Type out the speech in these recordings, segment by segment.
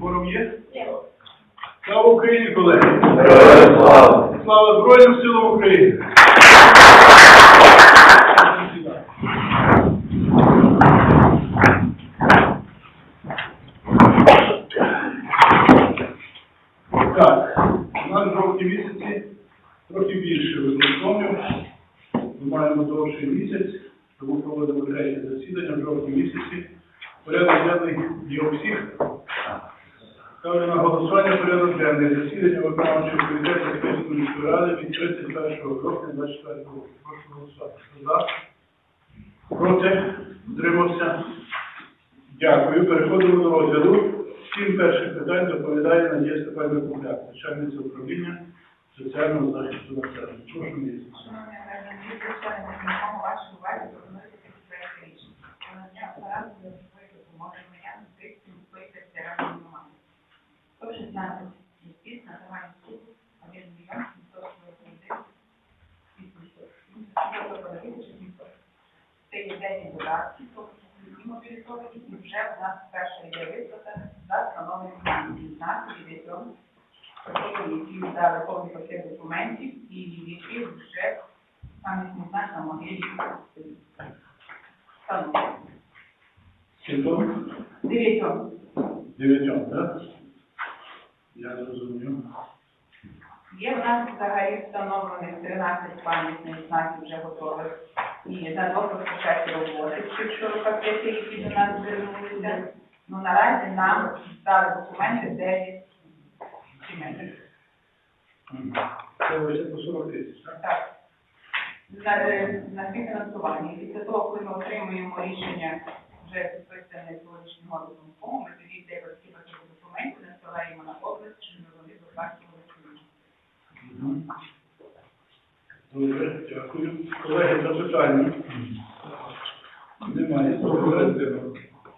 Форум є? Слава Україні, колеги! Слава! Слава Збройним силам України! Так, у нас в жовтні місяці трохи більше виконкомів. Ми маємо довший місяць, тому проводимо третє засідання в жовтні місяці. Порядок денний є у всіх. Ставлю на голосування порядок денний засідання виконавчого комітету Київської міської ради від 31 жовтня 24 року. Прошу голосувати. Проти? Утримався? Дякую. Переходимо до розгляду. Сім перших питань доповідає Надія Степанівна Купляк, начальниця управління соціального захисту населення. Прошу місяць. Шановні громадяни, члени виконкому вашій пропонується такі проекти рішення. Надання апарату для швидкої допомоги громадянам з тих міської територіальної громади. 116 місць на загальну суму 1 мільйон 741 800. Це є 10 додатків, тобто мобілізовані, і вже в нас перша йде виплата за встановленим санкцій. Знати від цього які дали повний пакет документів і які вже саме знак на могилі встановлені. Дев'ятьом. Дев'ятьом, так? Я зрозумів. Є в нас взагалі встановлених 13 пам'ятних знаків вже готових. І на розпочаті роботи, якщо рукописи, які до нас звернулися. Ну наразі нам дали документи 9 сімей. Мгм. Це лише по 40 тисяч, так? Так. На, е, на співфінансування. І Після того, коли ми отримуємо рішення вже підписане сьогоднішнього виконкому, ми тоді ці документи, насилаємо на область, щоб вони доплачували ціну. Добре, дякую. Колеги, запитання? Немає. Добре.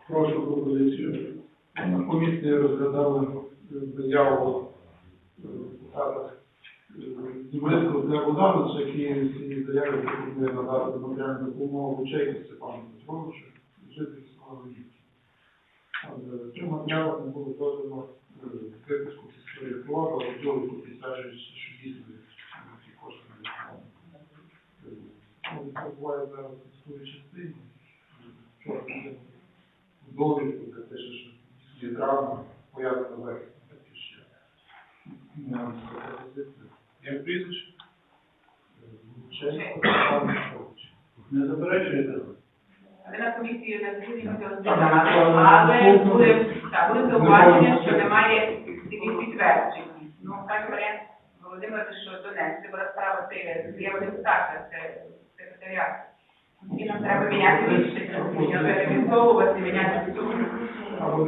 Прошу пропозицію. На комісії розглядали е, заяву е, депутата для Богдановича, який в цій заяві пропонує надати матеріальну допомогу Лучейку Степану Петровичу, Луївки. Але Цю матеріал не було додано е, випуску історії права, довідку підтверджуючи, що дійсно ці кошти не відповідні. Ну, буває. Не заперечуєте? На комісії на засіданні ми розглядали, але були, так, були зауваження, що немає таких підтверджень. Ну, так варіант Володимир, що донести, бо справа це заява депутата, це секретаріат. І нам треба міняти рішення, реалізовувати, міняти цю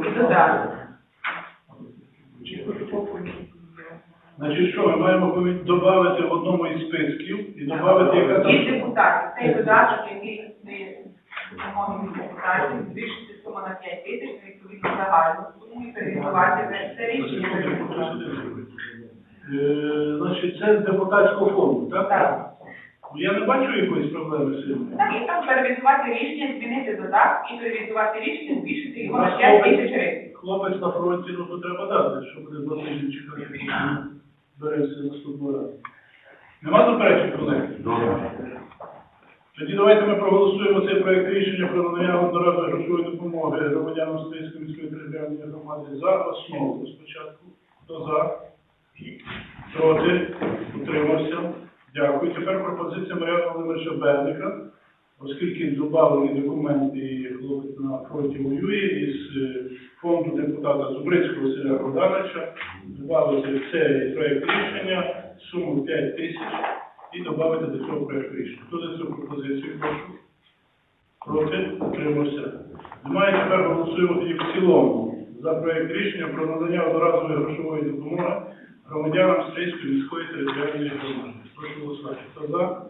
і додати. Значить, що, ми маємо додати в одному із списків і додати, яка там... Ті депутати, цей додаток, який ми депутатів, збільшити суму на 5 тисяч, відповідно загальну суму і перерахувати це рішення. Е, Значить, це з депутатського фонду, так? Так. Ну, Я не бачу якоїсь проблеми з цим. Так, і там перевізувати рішення, змінити додаток і перевізувати рішення, збільшити його на 5 тисяч гривень. Хлопець на фронті, ну то треба дати, що буде два тижні чекати, поки він береться наступного разу. Нема заперечень, колеги? Добре. Тоді давайте ми проголосуємо цей проект рішення про надання одноразової грошової допомоги громадянам Столицької міської територіальної громади за основу спочатку. Хто за? Проти? Утримався? Дякую. Тепер пропозиція Мар'яна Володимировича Берника, оскільки додали документи і хлопець на фронті воює із е, фонду депутата Зубрицького Василя Богдановича, додали цей проект рішення суму 5 тисяч і додати до цього проекту рішення. Хто за цю пропозицію прошу? Проти? Утримався. Немає, тепер голосуємо тоді в цілому за проект рішення про надання одноразової грошової допомоги громадянам Стрийської міської територіальної громади. Прошу голосувати. Хто за?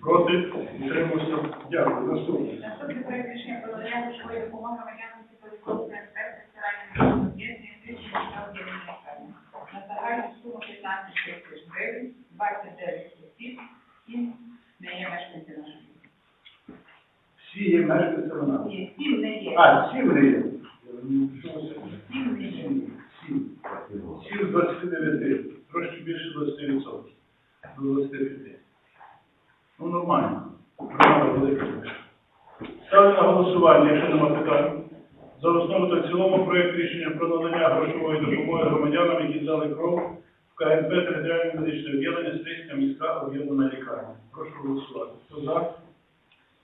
Проти? Утримався. Дякую. Наступне. Наступний проект рішення про надання грошової допомоги громадянам сільськогосподарської територіальної об'єднаної тисячі та об'єднаної лікарні. На загальну суму 15 тисяч гривень, 29 осіб, 7 не є мешканці нашої. Всі є мешканцями наші. Ні, 7 не є. А, вони є. Сім не є. 29, трошки більше 20%. До 25. Ну, нормально. Ставлю на голосування, якщо нема питань. За основу та в цілому проект рішення про надання грошової допомоги громадянам, які здали кров в КНП територіальне медичне об'єднання Стрийська міська об'єднана лікарня. Прошу голосувати. Хто за?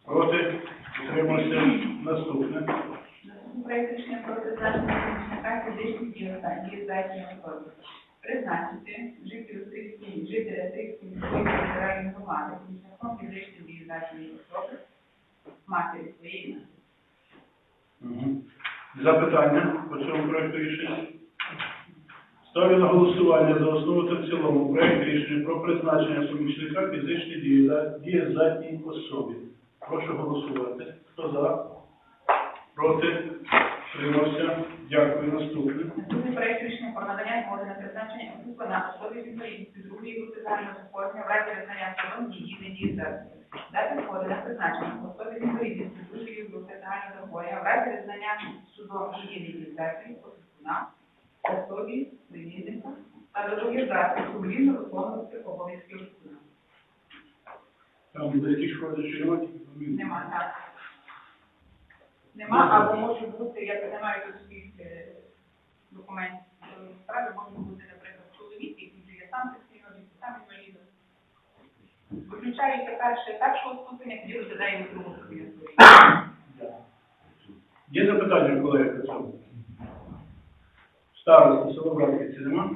Проти? Утримався? Наступне. Проект рішення. Призначити жителю жителя Стрийської міської територіальної громади, помічником фізичної дієздатної особи, матері своєї. Мгм. Запитання по цьому проекту рішення? Ставлю на голосування за основу та в цілому проект рішення про призначення помічника фізичної дієзда- дієздатній особі. Прошу голосувати. Хто за? Проти? Тримався? Дякую. Наступне. Наступний проект рішення про надання згоди на призначення опіку на особі з інвалідністю другої групи загального захворювання в разі визнання особи її недієздатною. Дати згоди на призначення особи з другої групи загального захворювання в разі визнання судом її недієздатною опікуна особі вивідника та зобов'язати сумлінно виконувати обов'язки опікуна. Там до яких родичів немає? Нема так. Нема, або може бути, я не маю тут всіх е, документів е, справи, може бути, наприклад, чоловік, який вже є сам постійно, сам інвалідом. Виключається перший першого ступеня, тоді розглядаємо другу ступеня. Є запитання, колеги, по цьому? Староста, село Братківці, нема?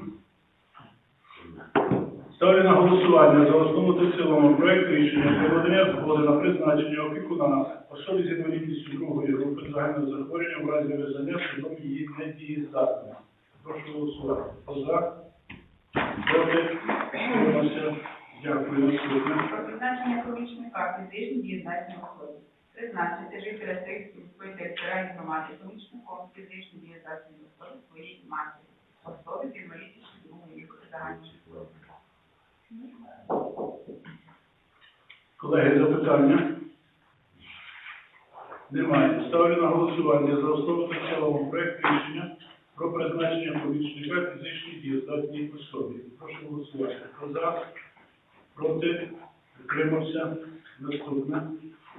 Ставлю на голосування за основу та цілому проект рішення про надання згоди на призначення опікуна особі з інвалідністю другої групи загального захворювання в разі визнання судом її недієздатною. Прошу голосувати. Хто за? Проти? Утримався? Дякую. Наступне. Про призначення помічника фізичної дієздатної особи. Призначити жителя міської територіальної громади помічником фізичної дієздатної особи своєї матері, особи з інвалідністю другої групи загального захворювання. Колеги, запитання? Немає. Ставлю на голосування за основу цілому проект рішення про призначення помічника фізичній дієздатній особі. Прошу голосувати. Хто за? Проти? Утримався? Наступне.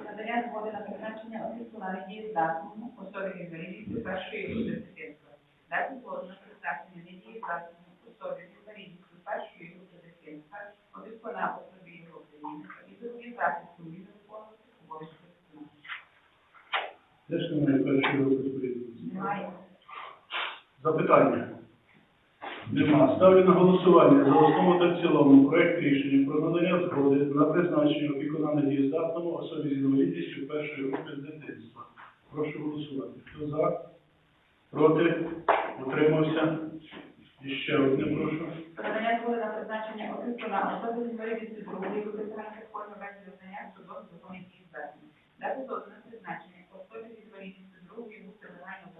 Надання згоди на призначення опікуна недієздатному особі з інвалідністю першої дитинства. Дати згоду на призначення недієздатному особі з інвалідністю першої групи дитинства, опікуна особі його племінника і зобов'язати сумлінно виконувати обов'язки опікуна. Де ж немає першої групи. Запитання? Нема. Ставлю на голосування за основу та в цілому проект рішення про надання згоди на призначення опікуна недієздатному особі з інвалідністю першої групи з дитинства. Прошу голосувати. Хто за? Проти? Утримався? І ще одне прошу. Надання згоди на призначення опікуна особи з інвалідністю другої групи загальних форм без визнання судом законних дієздатні. Дати згоду на призначення особи з інвалідністю другої групи загального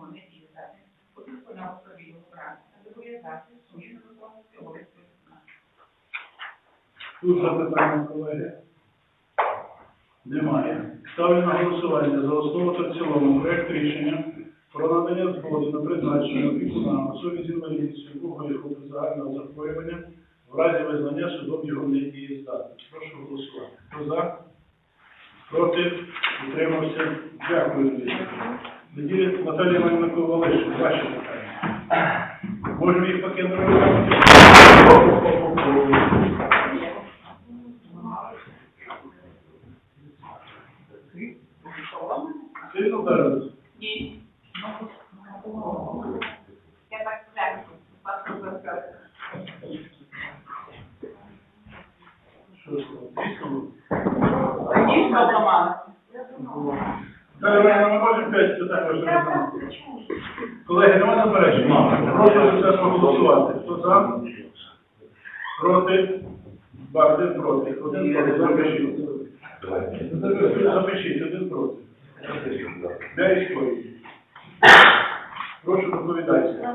його недієздатним. Опікуна особі його прав та зобов'язати сумлінно виконувати обов'язки. Тут запитання, колеги. Немає. Ставлю на голосування за основу та в цілому проект рішення про надання згоди на призначення опікуна особі з інвалідністю другої групи загального захворювання в разі визнання судом його недієздатним. Прошу голосувати. Хто за? Проти? Утримався? Дякую. Тоді Наталія Іванівна Ковалиш, ваші питання. Можемо їх пакетом? Сильно зараз? Ні. Я так знаю. Що ж, дійсно? Дійсно. Далі ми можемо п'ять питань розглянути. Колеги, немає заперечень? Прошу за проголосувати. Хто за? Проти? Один проти. Один проти. Запишіть. Запишіть, один проти. Де історії? Прошу доповідайте.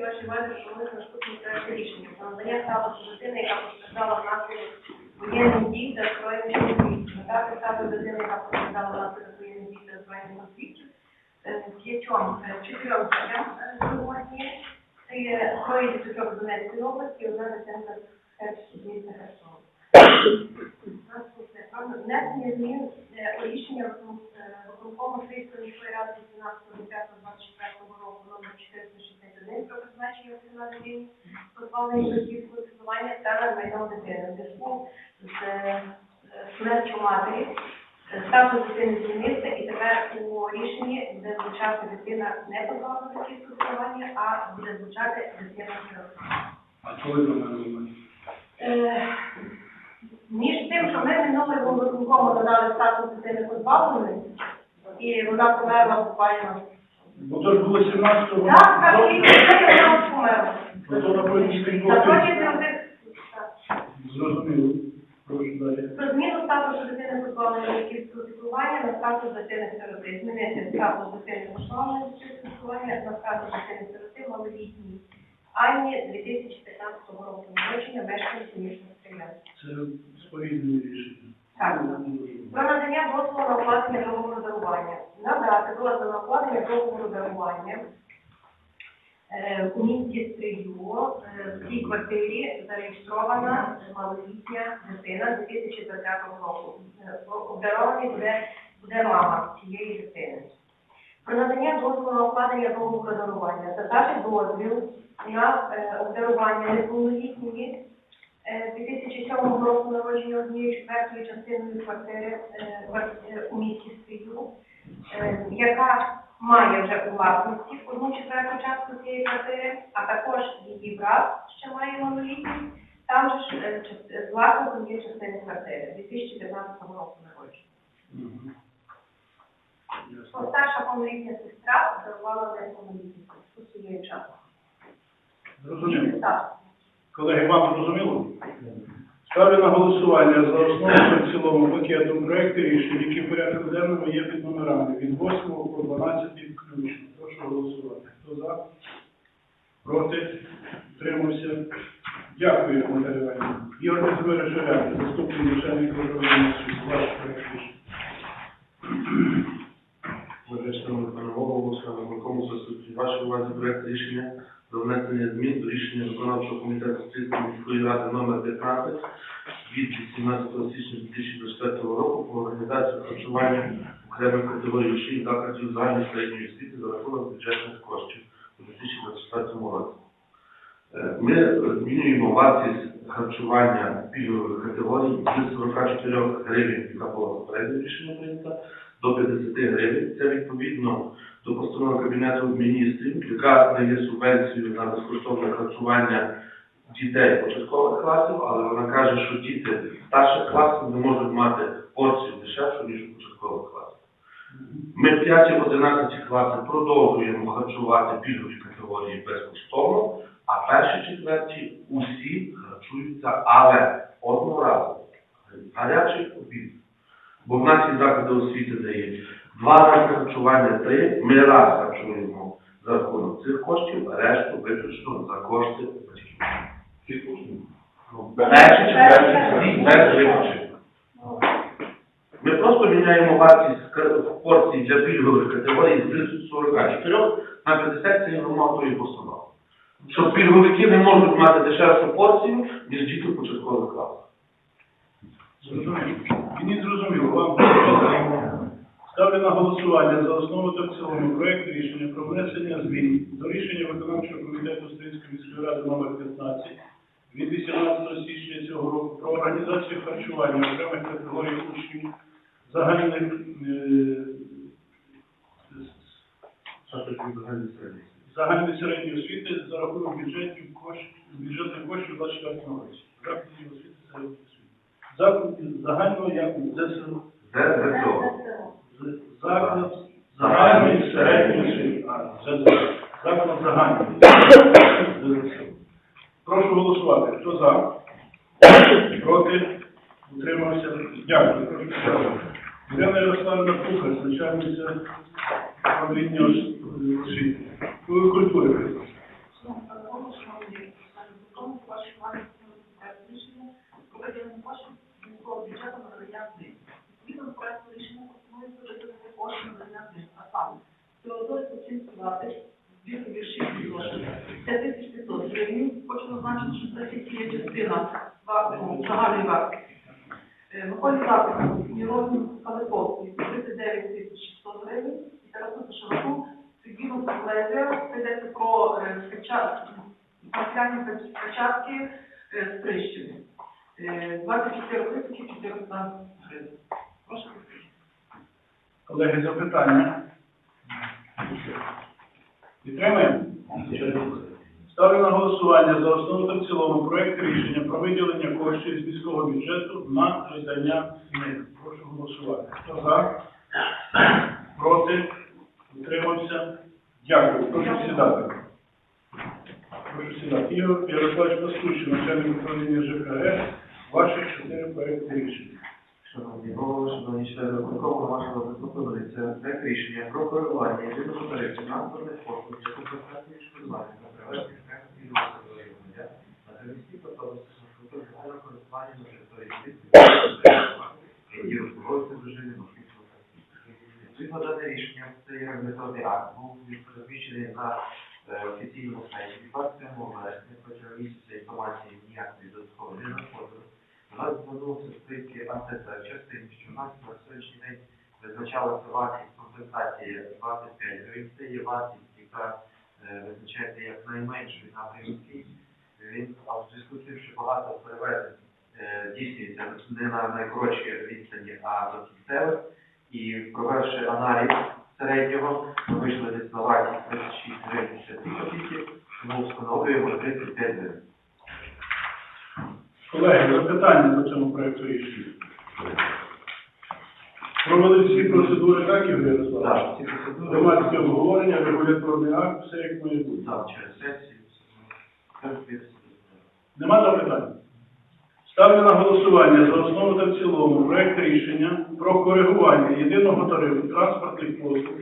Ваші увазі, що ми наступні рішення про надання статусу дитини, яка постраждала внаслідок воєнних дій та збройних конфліктів. Мета статусу дитини, яка постраждала внаслідок воєнних дій та збройних конфліктів, п'ятьом, е, чотирьом дітям е, сьогодні. Це є троє діточок Донецької області, одна дитинка з міста Херсона. Внесення змін е, у рішення викон- виконкому Київської міської ради 18.05.24 року номер 461 про призначення національної позбавлення смертю матері статус дитини змінився і тепер у рішенні буде звучати дитина не позбавлена батьківського піклування, а буде звучати дитина сирота. А коли до мене? Е, Між тим, що ми минулого виконкому надали статус дитини позбавленої, і вона померла буквально. Бо то ж було 17-го. Так, так, і вона померла. Ну, то на так. Зрозуміло. Прошу далі. Про зміну статусу дитини позбавленої батьківського піклування на статус дитини сироти. Змінити статус дитини позбавленої батьківського піклування на статус дитини сироти малолітній. Ані 2015 року народження мешканці міста Стрілян. Це споріднене рішення. Так. Про надання дозволу на укладення договору дарування. Надати дозвіл на укладення договору дарування у місті Стрию е, в цій квартирі зареєстрована малолітня дитина 2020 року. Е, Обдарований буде, буде мама цієї дитини. Про надання дозволу на укладення договору дарування. Задати дозвіл на е, обдарування неповнолітньої Е, 2007 року народження однією четвертою частиною квартири е, квар- е, у місті Стрию, е, яка має вже у власності одну четверту частку цієї квартири, а також її брат ще має малолітній, там же ж е, е, власником є частини квартири 2015 року народження. Старша повнолітня сестра дарувала неповнолітній у своєї часу. Зрозуміло. Колеги, вам зрозуміло? Ставлю на голосування за основу та в цілому пакету проекту рішень, які в порядку денному є під номерами від 8 по 12 включно. Прошу голосувати. Хто за? Проти? Утримався? Дякую, Наталія Іванівна. Ігор Казимирович Оряк, заступник начальника управління суду. Ваш проект рішення. Виконкому заступник вашої увазі проект рішення про внесення змін до рішення виконавчого комітету Стрільської міської ради номер 15 від 18 січня 2024 року про організацію харчування окремих категорій учнів закладів загальної середньої освіти за рахунок бюджетних коштів у 2024 році. Ми змінюємо вартість харчування пільгових категорій з 44 гривень, яка була прийнята, до 50 гривень. Це відповідно до постанови Кабінету міністрів, яка дає субвенцію на безкоштовне харчування дітей початкових класів, але вона каже, що діти старших класів не можуть мати порцію дешевшу, ніж у початкових класах. Ми в 5-11 класи продовжуємо харчувати пільгові категорії безкоштовно, а перші четверті усі харчуються, але одноразово. Гарячий обід. Бо в нас є заклади освіти дає два рази харчування, три, ми раз харчуємо за рахунок цих коштів, а решту виключно за кошти батьків. Перші четверті всі без виключення. Ми просто міняємо вартість порцій для пільгових категорій з 44 на 50 це є постанови. Щоб пільговики не можуть мати дешевшу порцію, ніж діти початкових. Зрозуміло. Мені зрозуміло, вам. Ставлю на голосування за основу та в цілому проект рішення про внесення змін до рішення виконавчого комітету Стрийської міської ради номер 15 від 18 січня цього року про організацію харчування окремих категорій учнів загальних е, загальної середньої освіти за рахунок бюджетів коштів бюджетних коштів 24 році. Закладів освіти середньої освіти. Загального як цього? З- Заклад загальної середньої освіти. Заклад загальної. Прошу голосувати. Хто за? Проти? Утримався? Дякую. Прошу. Ірина Ярославівна Пухас, начальниця управління освіти. Культури. Відповідно до проекту рішення пропонується виділити кошти на надання а саме 1 всім платить, дві більші гроші. 5 тисяч 500 гривень. Хочу зазначити, що це тільки є частина ва- ну, загальної вартості. Е, Виходить запис Міровні Каликовський 39 тисяч 600 гривень. І Тарасу Широку Сергійну Лезія. Це йдеться про е, печ- печатки е, з Прищини. Е, 24 тисячі 400 гривень. Прошу підтримати. Колеги, запитання? Підтримуємо? Ставлю на голосування за основу та в цілому проект рішення про виділення коштів з міського бюджету на видання книг. Прошу голосувати. Хто за? Проти? Утримався? Дякую. Прошу сідати. Прошу сідати. Ігор Ярославович Паскущий, начальник управління ЖКГ. Ваші чотири проекти рішення. Шановні голови, шановні члени виконкому, вашого пропонується проект рішення про коригування єдиного тарифу транспортних послуг для компенсації відшкодування на приватних громадян на приміських автобусах маршрутах користування на території які розбудовуються в режимі маршрутного. Відповідно дане рішення, це є регуляторний акт, був розміщений на офіційному сайті 27 вересня, протягом місяця інформації ніякої додаткової не надходило. Нас звернувся списки АТЦ в що в нас на сьогоднішній день визначалася вартість компенсації 25 гривень. Це є вартість, яка визначається як найменшою на приміській. Він, а в зв'язку багато перевезень е, здійснюється не на найкоротшій відстані, а до кінцевих. І провівши аналіз середнього, ми вийшли десь на вартість 36 гривень 52 копійки, тому встановлюємо 35 гривень. Колеги, запитання по цьому проекту рішення. Провели всі процедури, так, Ігор Ярославович? Так, процедури Громадське обговорення, регуляторний акт, все як має бути. Так, через сесію. Нема запитань? Ставлю на голосування за основу та в цілому проект рішення про коригування єдиного тарифу транспортних послуг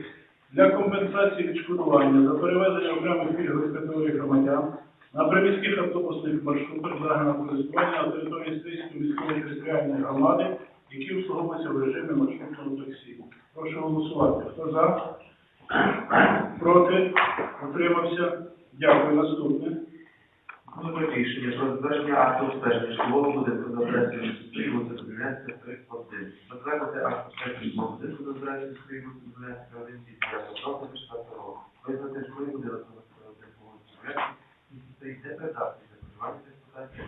для компенсації відшкодування за перевезення окремих пільгових категорій громадян на приміських автобусних маршрутах загального користування на території Стрийської міської територіальної громади, які обслуговуються в режимі маршрутного таксі. Прошу голосувати. Хто за? Проти? Утримався? Дякую. Наступне. Друге рішення про затвердження акту обстеження житлового будинку за адресою вулиці Кабінетська 31. Затвердити акт обстеження житлового будинку за адресою міської вулиці 1 від 5 жовтня 2004 року. Визнати житловий будинок на вулиці вулиці Кабінетській, який стоїть непридатний для проживання та експлуатації,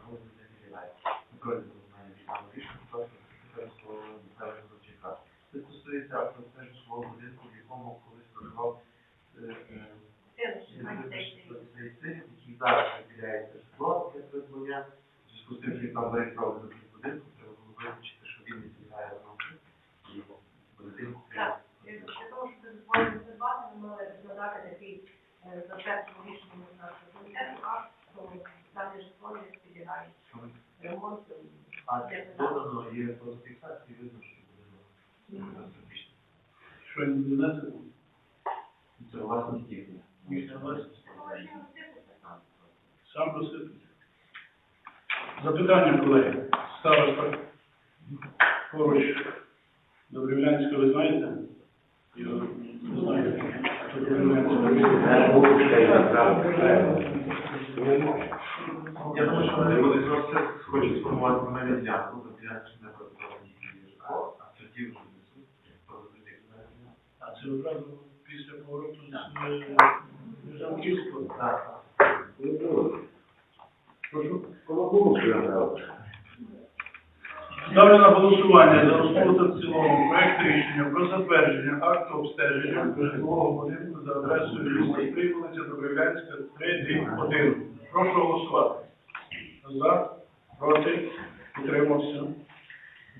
тому не виділяє. Стосується житлового будинку, в якому колись проживав е, е, який зараз виділяється житло для придбання. В зв'язку з тим, що там зареєстрований до будинку, треба було визначити, що він не підлягає замку. І будинку Так, для того, щоб дозволити придбати, ми мали надати такий е, затверджений рішення нашого комітету, а що дане житло не підлягає ремонту. А додано є фотофіксації, видно, що будинок катастрофічний. Що не донесено? Це власність їхня. Їхня власність. Сам просив. Запитання, колеги. Староста поруч Добрівлянська, ви знаєте? Його не знаєте. Я думаю, що вони будуть просто хочуть сформувати мене ділянку, бо ділянки не продавані житло, а тоді вже несуть мене А це одразу після повороту з Жанківського. Так. Прошу. Ставлю на голосування за та в цілому проект рішення про затвердження акту обстеження житлового будинку за адресою міста Стрий, вулиця Добрівлянська, 3, 1. Прошу голосувати. За, проти, утримався.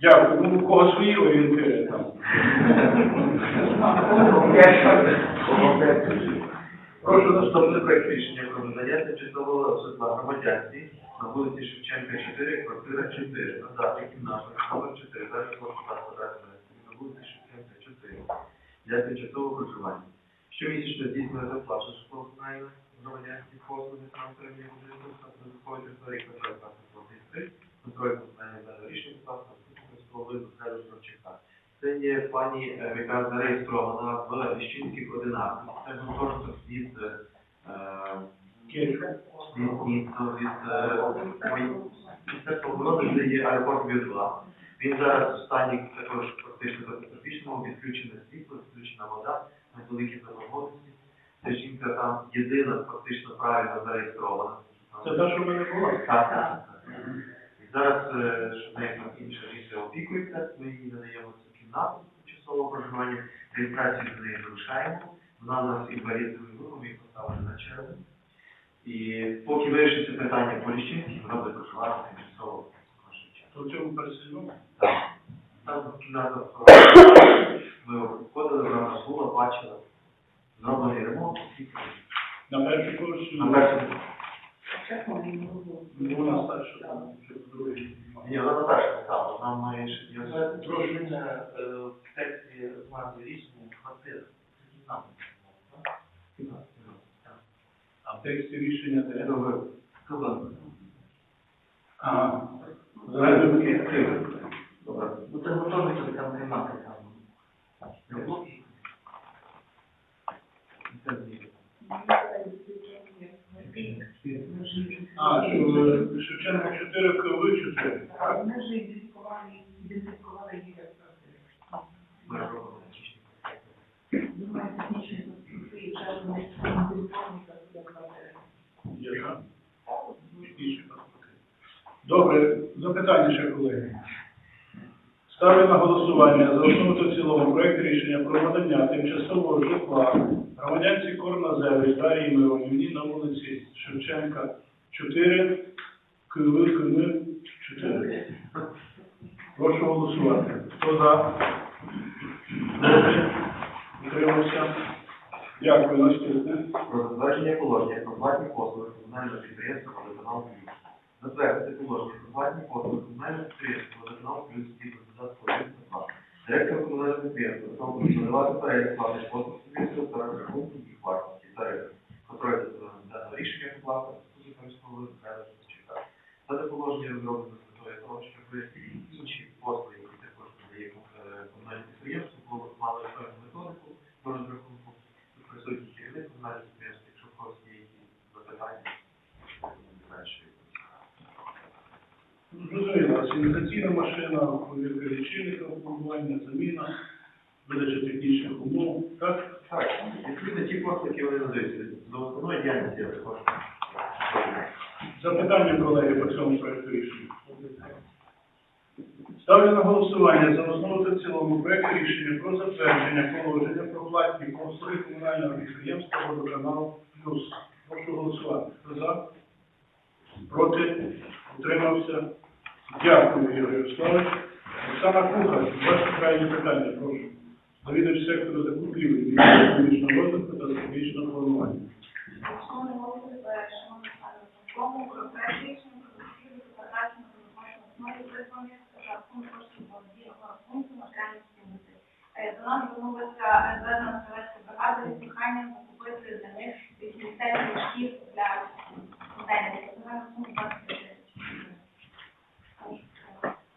Дякую. Ну, у кого свої орієнтири там. Прошу наступний проект рішення про надання тимчасового житла громадянці на вулиці Шевченка 4, квартира 4, надати кімнату номер 4, далі площа квадратна на вулиці Шевченка 4 для тимчасового проживання. Щомісячно здійснює заплату житлово-комунальних громадянських послуг на отримання будинку та додаткової території квартира 23, контроль виконання даного рішення, будь ласка, з голови Михайла Журавчука. Це є пані, е, яка зареєстрована в Ліщинських ординарах. Це гуртожиток від е, Міністерства оборони, де є аеропорт Біржула. Він зараз у стані також фактично катастрофічному, відключене світло, відключена вода, на великі заборгованості. Ця жінка там єдина фактично правильно зареєстрована. Це те, що в мене було. Так, так. І зараз, е, що нею інша жінка опікується, ми їй надаємо цю кімнату тимчасового проживання, реєстрацію до неї залишаємо. Вона у нас інвалід групи, ми поставили на чергу. І поки вирішиться питання по ліщинці, вона буде проживати тимчасово в. То в цьому. Там кімната ми входили, вона була, бачила, зроблений ремонт, всі На перший поверсі. на першому. Ну, Вона старша, другій. Ні, вона на першому стала, вона має ще є. Прошлення в тексті назви рішення квартира. А в тексті рішення де? Ага. Загальний Добре. Ну це готові там немає там. А, Шевченко 4 КВ 4. Ми ідентифікували, ідентифікували її як квартиру. Ми робимо технічні Думаю, технічні конструкції, час вони ідентифіковані як квартири. Є, так? Технічні паспорти. Добре, запитання ще, колеги. Ставлю на голосування за основу та цілому проект рішення про надання тимчасового житла громадянці Корназевич Дарії Миронівні на вулиці Шевченка 4, КВ КН 4. Прошу голосувати. Хто за? Проти? Утримався? Дякую. Наступне. Про затвердження положення про послуги комунального підприємства «Водоканал Плюс». Затвердити положення платні послуги комунального підприємства «Водоканал Плюс» і додатку 1 2. Директор комунального підприємства запропонувати перелік платних послуг суб'єктів та рахунку їх вартості тарифів. Контроль за даного рішення оплата заступника міського Михайла Шевченка. Дане положення розроблено з метою того, щоб інші послуги, які також надає комунальне підприємство, було мали певну методику по розрахунку присутній керівник підприємства, якщо в когось є якісь запитання, менше. Зрозуміло, машина, повірка лічильника, формування, заміна, видача технічних умов, так? Так, відповідно ті які вони надають, до основної діяльності я також. Запитання, колеги, по цьому проекту рішення. Ставлю на голосування за основу та цілому проект рішення про затвердження положення про платні послуги комунального підприємства «Водоканал Плюс». Прошу голосувати. Хто за? Проти? Утримався? Дякую, Ігор Ярославович. Оксана Кухар, ваше крайнє питання, прошу. Завідувач сектору закупівлі, економічного розвитку та стратегічного планування. Шановний голови, шановні пане Верховному, про проект рішення про закупівлю та передачу на телефонній основі визвання та рахунок коштів володіння рахунку матеріальних цінностей. Е, До нас звернулася е, зведена стрілецька бригада з проханням закупити для них 80 мішків для контейнерів. Загальна сума 20 тисяч.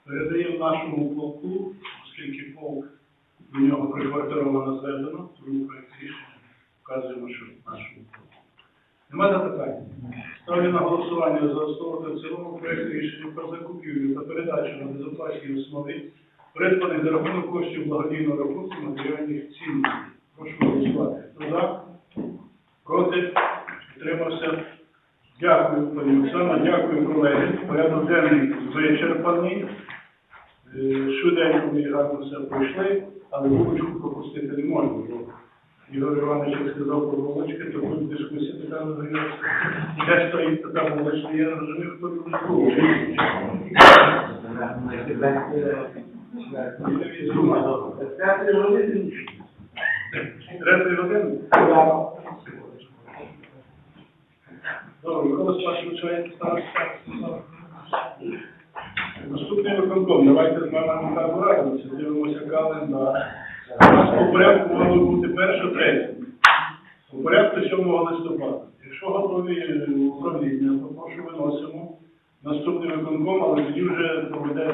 Передаємо нашому полку, оскільки полк до нього приквартировано зведено, тому проект рішення вказуємо, що нашому полку. Нема запитань? Ставлю на голосування за основу та в цілому проект рішення про закупівлю та передачу на безоплатній основі придбаних за рахунок коштів благодійного рахунку матеріальних цінностей. Прошу голосувати. Хто за? Проти? Підтримався? Дякую, пані Оксана, дякую, колеги. Порядок денний вичерпаний. Е, Швиденько ми гарно все пройшли, але вуличку пропустити не можна. Ігор Іванович сказав про вулички, то тут дискусія така розгорілася. Де стоїть така вуличка, я не розумію, хто тут вуличку. Наступний виконком, давайте з вами так радимося, дивимося календар. У по порядку мало бути перше, третє. По порядку 7 листопада. Якщо готові управління, то прошу виносимо. Наступний виконком, але тоді вже проведе